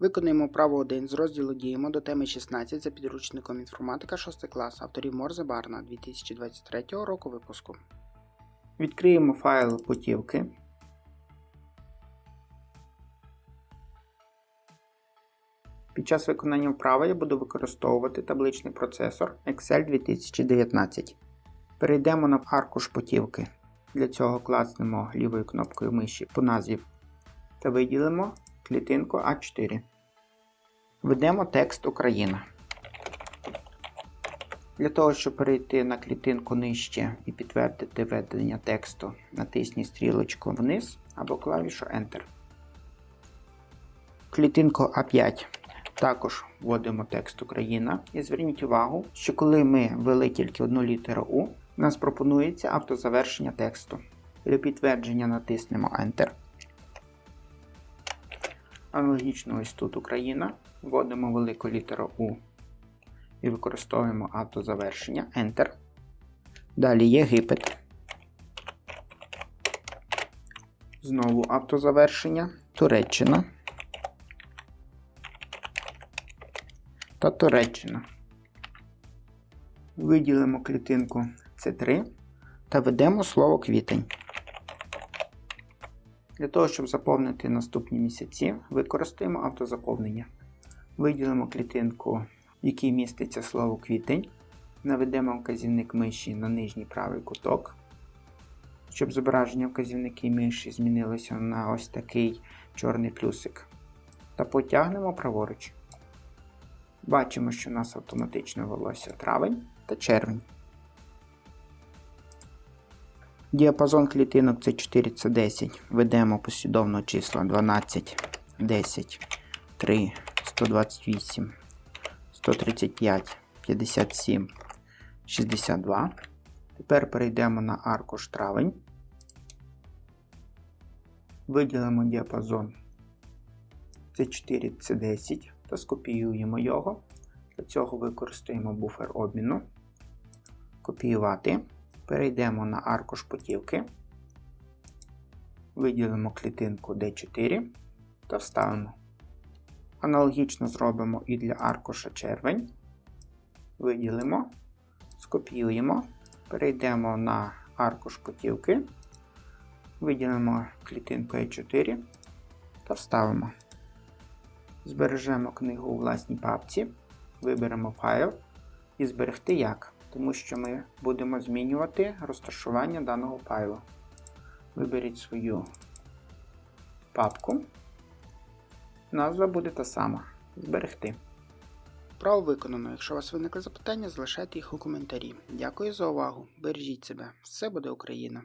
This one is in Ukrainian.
Виконуємо право 1 з розділу Діємо до теми 16 за підручником інформатика 6 клас авторів Морзе Барна 2023 року випуску. Відкриємо файл путівки. Під час виконання вправи я буду використовувати табличний процесор Excel 2019. Перейдемо на аркуш путівки. Для цього класнемо лівою кнопкою миші по назві та виділимо клітинку А4. Введемо текст Україна. Для того, щоб перейти на клітинку нижче і підтвердити введення тексту, натисніть стрілочку вниз або клавішу Enter. Клітинку А5 також вводимо текст Україна. І зверніть увагу, що коли ми ввели тільки одну літеру У, у нас пропонується автозавершення тексту. Для підтвердження натиснемо Enter. Аналогічно ось тут Україна. Вводимо велику літеру У і використовуємо автозавершення Enter. Далі Єгипет. Знову автозавершення. Туреччина. Та Туреччина. Виділимо клітинку C3 та введемо слово квітень. Для того, щоб заповнити наступні місяці, використаємо автозаповнення. Виділимо клітинку, в якій міститься слово квітень. Наведемо вказівник миші на нижній правий куток, щоб зображення вказівники миші змінилося на ось такий чорний плюсик. Та потягнемо праворуч. Бачимо, що у нас автоматично ввелося травень та червень. Діапазон клітинок це 4 це 10. Ведемо послідовно числа 12, 10, 3, 128, 135, 57, 62. Тепер перейдемо на аркуш травень. Виділимо діапазон C4 це 10 та скопіюємо його. Для цього використаємо буфер обміну. Копіювати. Перейдемо на аркуш путівки, виділимо клітинку D4 та вставимо. Аналогічно зробимо і для аркуша червень. Виділимо, скопіюємо, перейдемо на аркуш путівки, виділимо клітинку E4 та вставимо. Збережемо книгу у власній папці, виберемо файл і зберегти як тому що ми будемо змінювати розташування даного файлу. Виберіть свою папку. Назва буде та сама. Зберегти. Право виконано. Якщо у вас виникли запитання, залишайте їх у коментарі. Дякую за увагу. Бережіть себе. Все буде Україна!